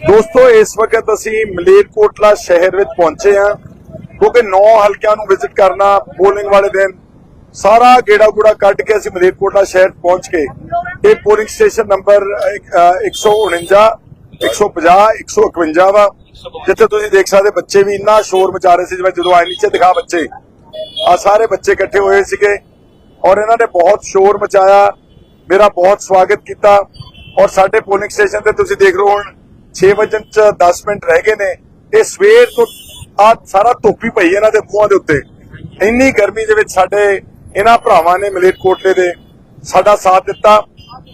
ਦੋਸਤੋ ਇਸ ਵਕਤ ਅਸੀਂ ਮਲੇਰਕੋਟਲਾ ਸ਼ਹਿਰ ਵਿੱਚ ਪਹੁੰਚੇ ਹਾਂ ਕਿਉਂਕਿ ਨੌ ਹਲਕਿਆਂ ਨੂੰ ਵਿਜ਼ਿਟ ਕਰਨਾ ਪੋਲਿੰਗ ਵਾਲੇ ਦਿਨ ਸਾਰਾ ਗੇੜਾ ਗੂੜਾ ਕੱਢ ਕੇ ਅਸੀਂ ਮਲੇਰਕੋਟਲਾ ਸ਼ਹਿਰ ਪਹੁੰਚ ਕੇ ਇਹ ਪੋਲਿੰਗ ਸਟੇਸ਼ਨ ਨੰਬਰ ਅਹ, 149 150 151 ਵਾ ਜਿੱਥੇ ਤੁਸੀਂ ਦੇਖ ਸਕਦੇ ਬੱਚੇ ਵੀ ਇੰਨਾ ਸ਼ੋਰ ਮਚਾ ਰਹੇ ਸੀ ਜਿਵੇਂ ਜਦੋਂ ਆਏ ਨੀਚੇ ਦਿਖਾ ਬੱਚੇ। ਆ ਸਾਰੇ ਬੱਚੇ ਇਕੱਠੇ ਹੋਏ ਸੀਗੇ ਔਰ ਇਹਨਾਂ ਨੇ ਬਹੁਤ ਸ਼ੋਰ ਮਚਾਇਆ ਮੇਰਾ ਬਹੁਤ ਸਵਾਗਤ ਕੀਤਾ ਔਰ ਸਾਡੇ ਪੋਲਿੰਗ ਸਟੇਸ਼ਨ ਤੇ ਤੁਸੀਂ ਦੇਖ ਰਹੇ ਹੋ 6 ਵਜੇ ਚ 10 ਮਿੰਟ ਰਹਿ ਗਏ ਨੇ ਇਹ ਸਵੇਰ ਤੋਂ ਆ ਸਾਰਾ ਧੋਪੀ ਪਈ ਇਹਨਾਂ ਦੇ ਮੂੰਹਾਂ ਦੇ ਉੱਤੇ। ਇੰਨੀ ਗਰਮੀ ਦੇ ਵਿੱਚ ਸਾਡੇ ਇਹਨਾਂ ਭਰਾਵਾਂ ਨੇ ਮਲੇਰਕੋਟਲੇ ਦੇ ਸਾਡਾ ਸਾਥ ਦਿੱਤਾ।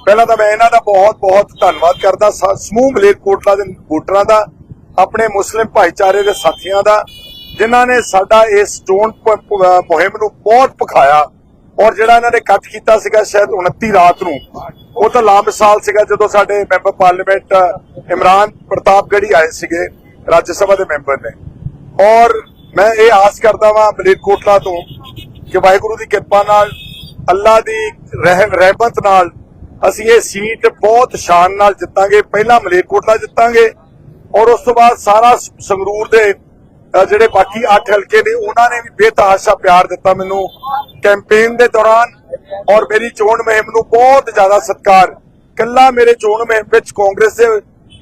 ਪਹਿਲਾਂ ਤਾਂ ਮੈਂ ਇਹਨਾਂ ਦਾ ਬਹੁਤ ਬਹੁਤ ਧੰਨਵਾਦ ਕਰਦਾ। ਸਮੂਹ ਮਲੇਰਕੋਟਲਾ ਦੇ ਵੋਟਰਾਂ ਦਾ, ਆਪਣੇ ਮੁਸਲਿਮ ਭਾਈਚਾਰੇ ਦੇ ਸਾਥੀਆਂ ਦਾ, ਜਿਨ੍ਹਾਂ ਨੇ ਸਾਡਾ ਇਸ ਸਟੋਨ ਮੁਹਿੰਮ ਨੂੰ ਬਹੁਤ ਪਖਾਇਆ ਔਰ ਜਿਹੜਾ ਇਹਨਾਂ ਨੇ ਕੱਟ ਕੀਤਾ ਸੀਗਾ ਸ਼ਾਇਦ 29 ਰਾਤ ਨੂੰ ਉਹ ਤਾਂ ਲਾਮਿਸਾਲ ਸੀਗਾ ਜਦੋਂ ਸਾਡੇ ਮੈਂਬਰ ਪਾਰਲੀਮੈਂਟ ਅ, ਇਮਰਾਨ ਪ੍ਰਤਾਪਗੜੀ ਆਏ ਸੀਗੇ ਰਾਜ ਸਭਾ ਦੇ ਮੈਂਬਰ ਨੇ। ਔਰ ਮੈਂ ਇਹ ਆਸ ਕਰਦਾ ਵਾਂ ਮਲੇਰਕੋਟਲਾ ਤੋਂ ਕਿ ਵਾਹਿਗੁਰੂ ਦੀ ਕਿਰਪਾ ਨਾਲ ਅੱਲਾ ਦੀ ਰਹਿਮ ਰਹਿਮਤ ਨਾਲ ਅਸੀਂ ਇਹ ਸੀਟ ਬਹੁਤ ਸ਼ਾਨ ਨਾਲ ਜਿੱਤਾਂਗੇ। ਪਹਿਲਾਂ ਮਲੇਰਕੋਟਲਾ ਜਿੱਤਾਂਗੇ ਔਰ ਉਸ ਤੋਂ ਬਾਅਦ ਸਾਰਾ ਸੰਗਰੂਰ ਦੇ ਜਿਹੜੇ ਬਾਕੀ 8 ਹਲਕੇ ਨੇ, ਉਹਨਾਂ ਨੇ ਵੀ ਬੇਤਹਾਸ਼ਾ ਪਿਆਰ ਦਿੱਤਾ ਮੈਨੂੰ। ਕੈਂਪੇਨ ਦੇ ਦੌਰਾਨ ਔਰ ਮੇਰੀ ਚੋਣ ਮੁਹਿੰਮ ਨੂੰ ਬਹੁਤ ਜ਼ਿਆਦਾ ਸਤਿਕਾਰ। ਕੱਲਾ ਮੇਰੇ ਚੋਣ ਮੁਹਿੰਮ ਵਿੱਚ ਕਾਂਗਰਸ ਦੇ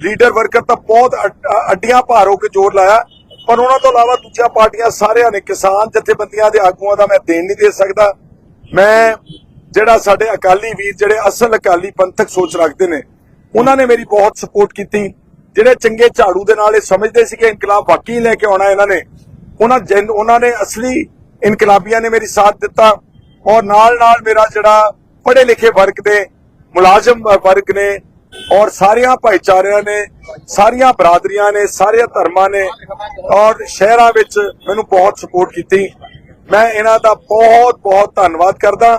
ਲੀਡਰ ਵਰਕਰ ਤਾਂ ਬਹੁਤ ਅੱਡੀਆਂ ਭਾਰ ਹੋ ਕੇ ਜ਼ੋਰ ਲਾਇਆ। ਪਰ ਉਹਨਾਂ ਤੋਂ ਇਲਾਵਾ ਦੂਜੀਆਂ ਪਾਰਟੀਆਂ ਸਾਰਿਆਂ ਨੇ, ਕਿਸਾਨ ਜਥੇਬੰਦੀਆਂ ਦੇ ਆਗੂਆਂ ਦਾ ਮੈਂ ਦੇਣ ਨਹੀਂ ਦੇ ਸਕਦਾ। ਮੈਂ ਜਿਹੜਾ ਸਾਡੇ ਅਕਾਲੀ ਵੀਰ, ਜਿਹੜੇ ਅਸਲ ਅਕਾਲੀ ਪੰਥਕ ਸੋਚ ਰੱਖਦੇ ਨੇ, ਉਹਨਾਂ ਨੇ ਮੇਰੀ ਬਹੁਤ ਸਪੋਰਟ ਕੀਤੀ। ਜਿਹੜੇ ਚੰਗੇ ਝਾੜੂ ਦੇ ਨਾਲ ਇਹ ਸਮਝਦੇ ਸੀ ਕਿ ਇਨਕਲਾਬ ਵਾਕਈ ਲੈ ਕੇ ਆਉਣਾ ਇਹਨਾਂ ਨੇ, ਉਹਨਾਂ ਉਹਨਾਂ ਨੇ ਅਸਲੀ ਇਨਕਲਾਬੀਆਂ ਨੇ ਮੇਰੀ ਸਾਥ ਦਿੱਤਾ ਔਰ ਨਾਲ ਨਾਲ ਮੇਰਾ ਜਿਹੜਾ ਪੜ੍ਹੇ ਲਿਖੇ ਵਰਗ ਦੇ ਮੁਲਾਜ਼ਮ ਵਰਗ ਨੇ ਔਰ ਸਾਰੀਆਂ ਭਾਈਚਾਰਿਆਂ ਨੇ, ਸਾਰੀਆਂ ਬਰਾਦਰੀਆਂ ਨੇ ਸਾਰੇ ਧਰਮਾਂ ਨੇ ਔਰ ਸ਼ਹਿਰਾਂ ਵਿੱਚ ਮੈਨੂੰ ਬਹੁਤ ਸਪੋਰਟ ਕੀਤੀ। ਮੈਂ ਇਹਨਾਂ ਦਾ ਬਹੁਤ ਬਹੁਤ ਧੰਨਵਾਦ ਕਰਦਾ।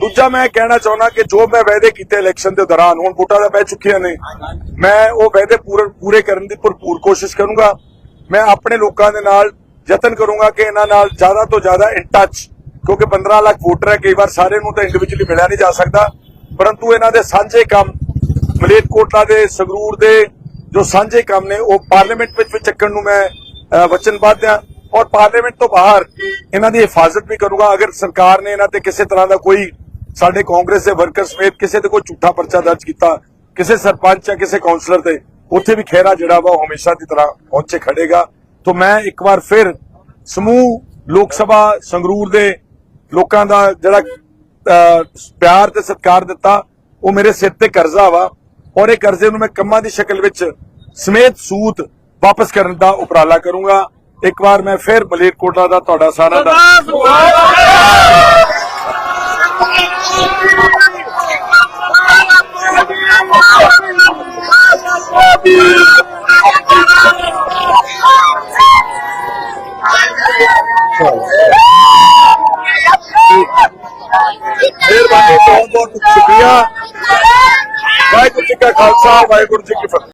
ਦੂਜਾ ਮੈਂ ਕਹਿਣਾ ਚਾਹੁੰਦਾ ਕਿ ਜੋ ਮੈਂ ਵਾਅਦੇ ਕੀਤੇ ਇਲੈਕਸ਼ਨ ਦੇ ਦੌਰਾਨ, ਹੁਣ ਵੋਟਾਂ ਦਾ ਪੈ ਚੁੱਕੀਆਂ ਨੇ। ਮੈਂ ਉਹ ਵਾਅਦੇ ਪੂਰੇ ਕਰਨ ਦੀ ਭਰਪੂਰ ਕੋਸ਼ਿਸ਼ ਕਰੂੰਗਾ। ਮੈਂ ਆਪਣੇ ਲੋਕਾਂ ਦੇ ਨਾਲ ਯਤਨ ਕਰੂੰਗਾ ਕਿ ਇਹਨਾਂ ਨਾਲ ਜ਼ਿਆਦਾ ਤੋਂ ਜ਼ਿਆਦਾ ਇਨ ਟੱਚ ਕਿਉਂਕਿ 15 ਲੱਖ ਵੋਟਰ ਹੈ, ਕਈ ਵਾਰ ਸਾਰੇ ਨੂੰ ਤਾਂ ਇੰਡੀਵਿਜੂਅਲੀ ਮਿਲਿਆ ਨਹੀਂ ਜਾ ਸਕਦਾ। ਪਰੰਤੂ ਇਹਨਾਂ ਦੇ ਸਾਂਝੇ ਕੰਮ ਮਲੇਰਕੋਟਲਾ ਦੇ, ਸੰਗਰੂਰ ਦੇ ਜੋ ਸਾਂਝੇ ਕੰਮ ਨੇ, ਉਹ ਪਾਰਲੀਮੈਂਟ ਵਿੱਚ ਵੀ ਚੱਕਣ ਨੂੰ ਮੈਂ ਵਚਨਬੱਧ ਹਾਂ ਔਰ ਪਾਰਲੀਮੈਂਟ ਤੋਂ ਬਾਹਰ ਇਹਨਾਂ ਦੀ ਹਿਫਾਜ਼ਤ ਵੀ ਕਰੂੰਗਾ। ਅਗਰ ਸਰਕਾਰ ਨੇ ਇਹਨਾਂ ਤੇ ਕਿਸੇ ਤਰ੍ਹਾਂ ਦਾ ਕੋਈ ਸਾਡੇ ਕਾਂਗਰਸ ਦੇ ਵਰਕਰ ਸਮੇਤ ਕਿਸੇ ਤੇ ਕੋਈ ਝੂਠਾ ਪਰਚਾ ਦਰਜ ਕੀਤਾ, ਕਿਸੇ ਸਰਪੰਚ ਜਾਂ ਕਿਸੇ ਕਾਉਂਸਲਰ ਤੇ, ਉੱਥੇ ਵੀ ਖੇਰਾ ਜਿਹੜਾ ਵਾ ਉਹ ਹਮੇਸ਼ਾ ਦੀ ਤਰ੍ਹਾਂ ਪਹੁੰਚੇ ਖੜੇਗਾ। ਤੋਂ ਮੈਂ ਇੱਕ ਵਾਰ ਫਿਰ ਸਮੂਹ ਲੋਕ ਸਭਾ ਸੰਗਰੂਰ ਦੇ ਲੋਕਾਂ ਦਾ ਜਿਹੜਾ ਪਿਆਰ ਤੇ ਸਤਿਕਾਰ ਦਿੱਤਾ, ਉਹ ਮੇਰੇ ਸਿਰ ਤੇ ਕਰਜ਼ਾ ਵਾ ਔਰ ਇਹ ਕਰਜ਼ੇ ਨੂੰ ਮੈਂ ਕੰਮਾਂ ਦੀ ਸ਼ਕਲ ਵਿੱਚ ਸਮੇਤ ਸੂਤ ਵਾਪਸ ਕਰਨ ਦਾ ਉਪਰਾਲਾ ਕਰੂੰਗਾ। ਇੱਕ ਵਾਰ ਮੈਂ ਫਿਰ ਮਲੇਰਕੋਟਲਾ ਦਾ ਤੁਹਾਡਾ ਸਾਰਾ ਦਾ ਮਿਹਰਬਾਨੀ ਬਹੁਤ ਬਹੁਤ ਸ਼ੁਕਰੀਆ। ਵਾਹਿਗੁਰੂ ਜੀ ਕਾ ਖਾਲਸਾ ਵਾਹਿਗੁਰੂ ਜੀ ਕੀ ਫਤਿਹ।